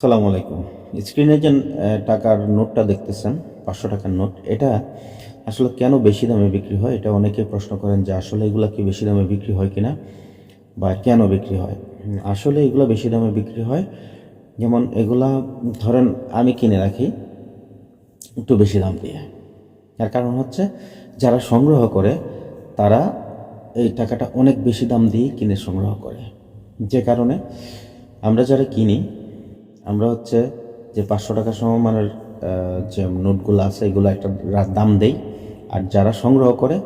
আসসালামু আলাইকুম। স্ক্রিনে যে টাকার নোটটা দেখতেছেন, পাঁচশো টাকার নোট, এটা আসলে কেন বেশি দামে বিক্রি হয়? এটা অনেকে প্রশ্ন করেন যে, আসলে এগুলো কি বেশি দামে বিক্রি হয় কিনা বা কেন বিক্রি হয়? আসলে এগুলো বেশি দামে বিক্রি হয়, যেমন এগুলা, ধরেন আমি কিনে রাখি একটু বেশি দাম দিয়ে। তার কারণ হচ্ছে, যারা সংগ্রহ করে, তারা এই টাকাটা অনেক বেশি দাম দিয়ে কিনে সংগ্রহ করে। যে কারণে আমরা যারা কিনি আমরা হচ্ছে যে পাঁচশো টাকা সমমানের যে নোটগুলো আছে, এগুলো একটা দাম দেই। আর যারা সংগ্রহ করে,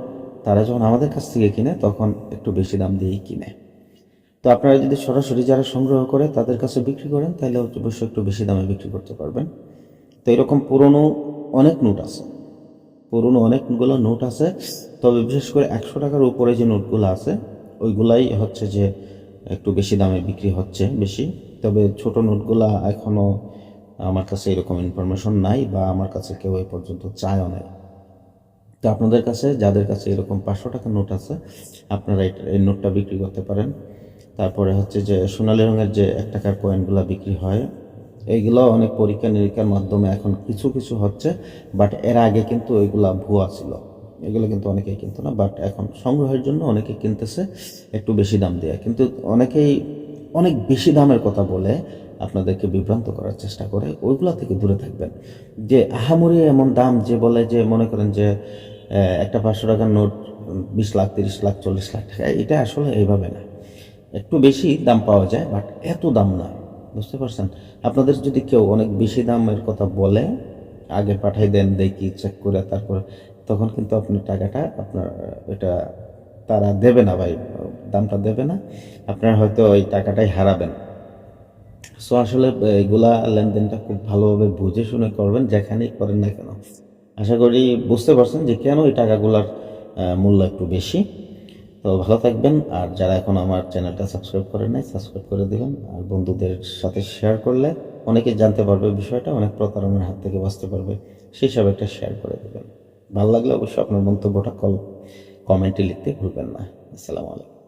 তারা যখন আমাদের কাছ থেকে কিনে, তখন একটু বেশি দাম দিয়েই কিনে। তো আপনারা যদি সরাসরি যারা সংগ্রহ করে, তাদের কাছে বিক্রি করেন, তাহলে অবশ্যই একটু বেশি দামে বিক্রি করতে পারবেন। তো এরকম পুরনো অনেক নোট আছে। পুরনো অনেকগুলো নোট আছে। তবে বিশেষ করে একশো টাকার উপরে যে নোটগুলো আছে, ওইগুলাই হচ্ছে যে একটু বেশি দামে বিক্রি হচ্ছে বেশি। তবে ছোট নোটগুলা এখনও আমার কাছে এরকম ইনফরমেশন নাই বা আমার কাছে কেউ এ পর্যন্ত চায়ও নাই। তো আপনাদের কাছে, যাদের কাছে এরকম পাঁচশো টাকা নোট আছে, আপনারা এই নোটটা বিক্রি করতে পারেন। তারপরে হচ্ছে যে সোনালী রঙের যে এক টাকার কয়েনগুলো বিক্রি হয়, এইগুলো অনেক পরীক্ষা নিরীক্ষার মাধ্যমে এখন কিছু কিছু হচ্ছে বাট এর আগে কিন্তু এগুলা ভুয়া ছিল। এগুলো কিন্তু অনেকেই কিনতো না বাট এখন সংগ্রহের জন্য অনেকে কিনতেছে, একটু বেশি দাম দিয়ে। কিন্তু অনেকেই অনেক বেশি দামের কথা বলে আপনাদেরকে বিভ্রান্ত করার চেষ্টা করে, ওইগুলা থেকে দূরে থাকবেন। যে আহামরি এমন দাম যে বলে যে মনে করেন যে একটা পাঁচশো টাকার নোট বিশ লাখ, তিরিশ লাখ, চল্লিশ লাখ টাকা, এটা আসলে এইভাবে না। একটু বেশি দাম পাওয়া যায়, বাট এত দাম না, বুঝতে পারছেন? আপনাদের যদি কেউ অনেক বেশি দামের কথা বলে, আগে পাঠাই দেন, দেখি চেক করে, তারপর, তখন কিন্তু আপনার টাকাটা আপনার, এটা তারা দেবে না ভাই দামটা দেবে না, আপনার হয়তো ওই টাকাটাই হারাবেন। সো আসলে এগুলা লেনদেনটা খুব ভালোভাবে বুঝে শুনে করবেন, যেখানেই করেন না কেন। আশা করি বুঝতে পারছেন যে কেন এই টাকাগুলার মূল্য একটু বেশি। তো ভালো থাকবেন, আর যারা এখন আমার চ্যানেলটা সাবস্ক্রাইব করেন নাই, সাবস্ক্রাইব করে দিবেন। আর বন্ধুদের সাথে শেয়ার করলে অনেকে জানতে পারবে বিষয়টা, অনেক প্রতারণার হাত থেকে বাঁচতে পারবে, সেই হিসাবে একটা শেয়ার করে দেবেন। ভালো লাগলে অবশ্যই আপনার মন্তব্যটা কল কমেন্টে লিখতে ভুলবেন না। আসসালামু আলাইকুম।